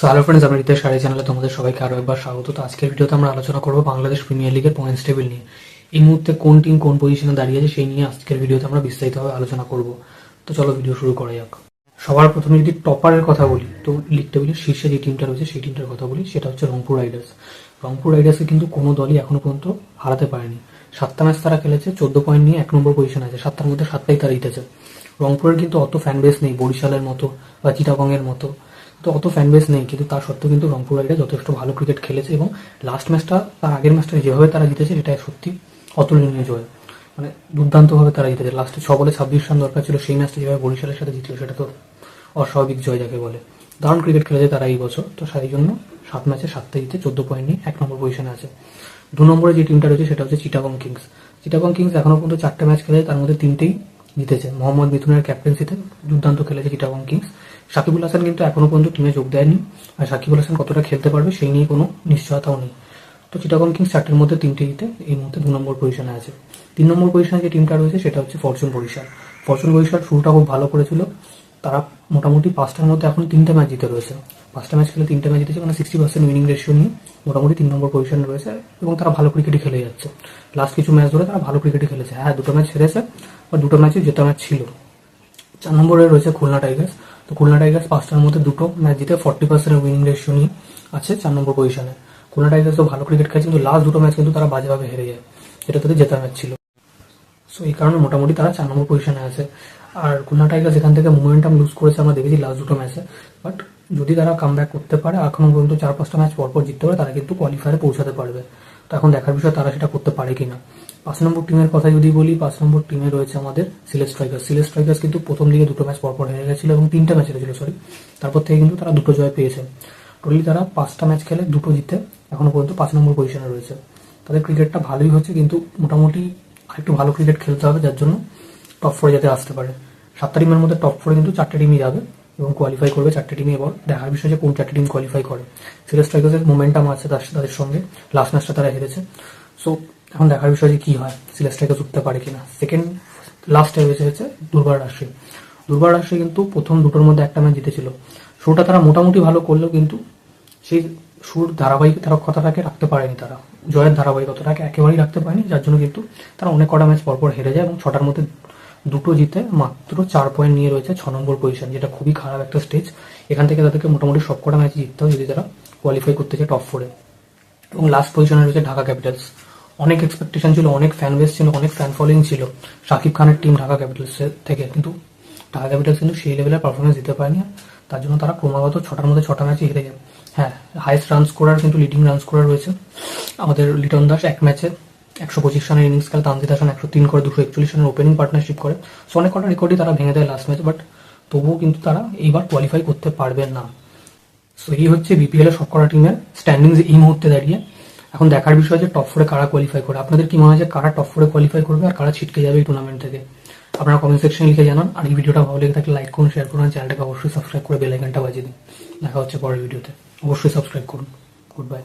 So hello friends আমি রিতেশ সারি চ্যানেলে তোমাদের সবাইকে আরও একবার স্বাগত। তো আজকের ভিডিওতে আমরা আলোচনা করব বাংলাদেশ প্রিমিয়ার লিগের পয়েন্টস টেবিল নিয়ে। এই মুহূর্তে কোন টিম কোন পজিশনে দাঁড়িয়ে আছে সেই নিয়ে আজকের ভিডিওতে আমরা বিস্তারিতভাবে আলোচনা করব। তো চলো ভিডিও শুরু করা যাক। সবার প্রথমে যদি টপারের কথা বলি, তো লিগ টেবিলের শীর্ষে যে টিমটা রয়েছে সেই টিমটার কথা বলি, সেটা হচ্ছে রংপুর রাইডার্স রংপুর রাইডার্সকে কিন্তু কোনো দলই এখনও পর্যন্ত হারাতে পারেনি। সাতটা ম্যাচ তারা খেলেছে, চোদ্দ পয়েন্ট নিয়ে এক নম্বর পজিশন আছে। সাতটার মধ্যে সাতটাই তারা জিতেছে। রংপুরের কিন্তু অত ফ্যান বেস নেই, বরিশালের মতো বা চিটাগংয়ের মতো। তো অত ফ্যান বেস নেই, কিন্তু তার সত্ত্বেও কিন্তু রংপুর রাইডার যথেষ্ট ভালো ক্রিকেট খেলেছে এবং লাস্ট ম্যাচটা তার আগের ম্যাচটা যেভাবে তারা জিতেছে সেটা সত্যি অতুলনীয় জয়। মানে দুর্দান্তভাবে তারা জিতেছে। লাস্টে ছ বলে ছাব্বিশ রান দরকার ছিল, সেই ম্যাচটা যেভাবে বরিশালের সাথে জিতল, সেটা তো অস্বাভাবিক জয় যাকে বলে। দারুণ ক্রিকেট খেলেছে তারা এই বছর। তো সেই জন্য সাত ম্যাচে সাতটা জিতে চোদ্দ পয়েন্ট নিয়ে এক নম্বর পজিশনে আছে। দু নম্বরে যে টিমটা রয়েছে, সেটা হচ্ছে চিটাগং কিংস চিটাগং কিংস এখনও পর্যন্ত চারটে ম্যাচ খেলেছে তার মধ্যে তিনটেই জিতেছে। মোহাম্মদ মিথুনের ক্যাপ্টেন্সিতে দুর্দান্ত খেলেছে চিটাগং কিংস সাকিবুল হাসান কিন্তু এখনও পর্যন্ত টিমে যোগ দেয়নি। আর সাকিবুল হাসান কতটা খেলতে পারবে সেই নিয়ে কোনো নিশ্চয়তাও নেই। তো চিটাগং কিংস চারটের মধ্যে তিনটে জিতে এই মুহূর্তে দু নম্বর পজিশনে আছে। তিন নম্বর পজিশনে যে টিমটা রয়েছে সেটা হচ্ছে ফরচুন বরিশাল ফরচুন বরিশাল শুরুটা খুব ভালো করেছিল। তারা মোটামুটি পাঁচটার মধ্যে এখন তিনটে ম্যাচ জিতে রয়েছে। পাঁচটা ম্যাচ খেলে তিনটে ম্যাচ জিতেছে মানে সিক্সটি পার্সেন্ট উইনিং রেশিও নিয়ে মোটামুটি তিন নম্বর পজিশনে রয়েছে এবং তারা ভালো ক্রিকেটই খেলে যাচ্ছে। লাস্ট কিছু ম্যাচ ধরে তারা ভালো ক্রিকেটই খেলেছে। হ্যাঁ দুটো ম্যাচ হেরেছে বা দুটো ম্যাচে জেতা ম্যাচ ছিল। চার নম্বরে রয়েছে খুলনা টাইগার্স তো খুলনা টাইগার্স পাঁচটার মধ্যে দুটো ম্যাচ জিতে ফর্টি পার্সেন্ট উইনিং রেশিও নিয়ে আছে চার নম্বর পজিশনে খুলনা টাইগার্স তো ভালো ক্রিকেট খেলছে, কিন্তু লাস্ট দুটো ম্যাচ কিন্তু তারা বাজেভাবে হেরে যায়। এটা তাদের জেতা ম্যাচ ছিল। সো এই কারণে মোটামুটি তারা চার নম্বর পজিশনে আছে। আর খুলনা টাইগার্স এখান থেকে মোমেন্টাম লুজ করেছে, আমরা দেখেছি লাস্ট দুটো ম্যাচে বাট যদি তারা কাম করতে পারে, এখনও পর্যন্ত চার, পাঁচটা ম্যাচ পরপর জিততে পারে, তারা কিন্তু কোয়ালিফায়ারে পৌঁছাতে পারবে। তো এখন দেখার বিষয় তারা সেটা করতে পারে কিনা। পাঁচ নম্বর টিমের কথা যদি বলি, পাঁচ নম্বর টিমে রয়েছে আমাদের সিলেট স্ট্রাইকার্স সিলেট স্ট্রাইকার্স কিন্তু প্রথম দিকে দুটো ম্যাচ পরপর হেরে গেছিল এবং তিনটা ম্যাচ হেরেছিল সরি তারপর থেকে কিন্তু তারা দুটো জয় পেয়েছে। টোটালি তারা পাঁচটা ম্যাচ খেলে, দুটো জিতে এখনও পর্যন্ত পাঁচ নম্বর পজিশনে রয়েছে। তাদের ক্রিকেটটা ভালোই হচ্ছে কিন্তু মোটামুটি আরেকটু ভালো ক্রিকেট খেলতে হবে, যার জন্য টপ ফোরে যাতে আসতে পারে। সাতটা টিমের মধ্যে টপ ফোরে কিন্তু চারটে টিমই যাবে। এবং কোয়ালিফাই করবে চারটে টিমই এবার দেখার বিষয় যে কোন চারটে টিম কোয়ালিফাই করে। সিরিয়াস স্ট্রাইকার্সের মোমেন্টাম আছে তাদের সঙ্গে। লাস্ট ম্যাচটা তারা হেরেছে। সো এখন দেখার বিষয় যে কি হয়? সিরিয়াস স্ট্রাইকার্স উঠতে পারে কিনা? সেকেন্ড লাস্টে রয়েছে হচ্ছে দুর্বার রাশি। দুর্বার রাশি কিন্তু প্রথম দুটোর মধ্যে একটা ম্যাচ জিতেছিল। শুরুটা তারা মোটামুটি ভালো করলেও কিন্তু সেই সুর ধারাবাহিক তারা কথাটাকে রাখতে পারেনি তারা। জয়ের ধারাবাহিকতাটাকে একেবারেই রাখতে পারেনি, যার জন্য কিন্তু তারা অনেক কটা ম্যাচ পরপর হেরে যায় এবং ছটার মধ্যে দুটো জিতে মাত্র চার পয়েন্ট নিয়ে রয়েছে ছ নম্বর পজিশন যেটা খুবই খারাপ একটা স্টেজ এখান থেকে তাদেরকে মোটামুটি সব কটা ম্যাচ জিততে হবে যদি তারা কোয়ালিফাই করতে চায় টপ ফোরে এবং লাস্ট পজিশনে রয়েছে ঢাকা ক্যাপিটালস অনেক এক্সপেকটেশন ছিল, অনেক ফ্যান বেস ছিল, অনেক ফ্যান ফলোয়িং ছিল শাকিব খানের টিম ঢাকা ক্যাপিটালস থেকে। কিন্তু ঢাকা ক্যাপিটালস কিন্তু সেই লেভেলের পারফরমেন্স দিতে পারেনি তার জন্য তারা ক্রমাগত ছটার মধ্যে ছটা ম্যাচে হেরে যায়। হ্যাঁ হাইস্ট রান স্কোরার কিন্তু লিডিং রান স্কোরার রয়েছে। আমাদের লিটন দাস এক ম্যাচে একশো পঁচিশ রানের ইনিংস খেলে তানজিদ হাসান একশো তিন করে দুশো একচল্লিশ রানের ওপেনিং পার্টনারশিপ করে। সো অনেক কটা রেকর্ডই তারা ভেঙে দেয় লাস্ট ম্যাচে বাট তবুও কিন্তু তারা এইবার কোয়ালিফাই করতে পারবেন না। সো এই হচ্ছে বিপিএল এর সবকটা টিমের স্ট্যান্ডিংস এই মুহূর্তে দাঁড়িয়ে। এখন দেখার বিষয় যে টপ ফোরে কারা কোয়ালিফাই করে। আপনাদের কি মনে হয় যে কারা টপ ফোরে কোয়ালিফাই করবে আর কারা ছিটকে যাবে এই টুর্নামেন্ট থেকে? আপনারা কমেন্ট সেকশনে লিখে জানান। আর এই ভিডিওটা ভালো লেগে থাকলে লাইক করুন শেয়ার করুন চ্যানেলটাকে অবশ্যই সাবস্ক্রাইব করে বেল আইকনটা বাজিয়ে দিন। দেখা হচ্ছে পরের ভিডিওতে অবশ্যই সাবস্ক্রাইব করুন। Good bye